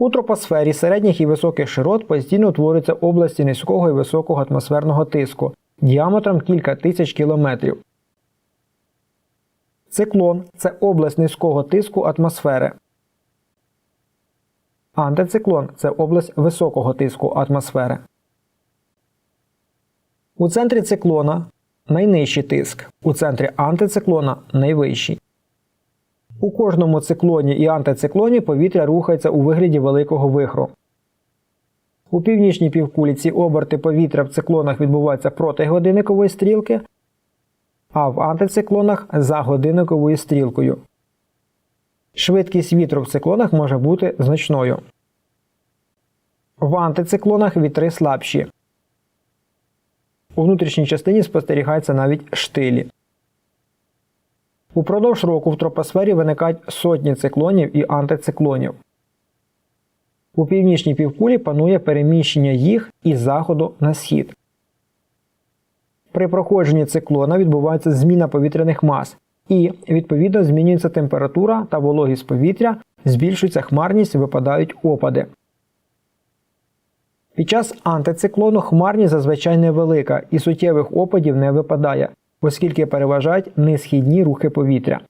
У тропосфері середніх і високих широт постійно утворюються області низького і високого атмосферного тиску діаметром кілька тисяч кілометрів. Циклон це область низького тиску атмосфери. Антициклон це область високого тиску атмосфери. У центрі циклона найнижчий тиск, у центрі антициклона найвищий. У кожному циклоні і антициклоні повітря рухається у вигляді великого вихру. У північній півкулі ці оберти повітря в циклонах відбуваються проти годинникової стрілки, а в антициклонах за годинниковою стрілкою. Швидкість вітру в циклонах може бути значною. В антициклонах вітри слабші. У внутрішній частині спостерігаються навіть штилі. Упродовж року в тропосфері виникають сотні циклонів і антициклонів. У північній півкулі панує переміщення їх із заходу на схід. При проходженні циклона відбувається зміна повітряних мас, і, відповідно, змінюється температура та вологість повітря, збільшується хмарність, випадають опади. Під час антициклону хмарність зазвичай невелика і суттєвих опадів не випадає, оскільки переважають несхідні рухи повітря.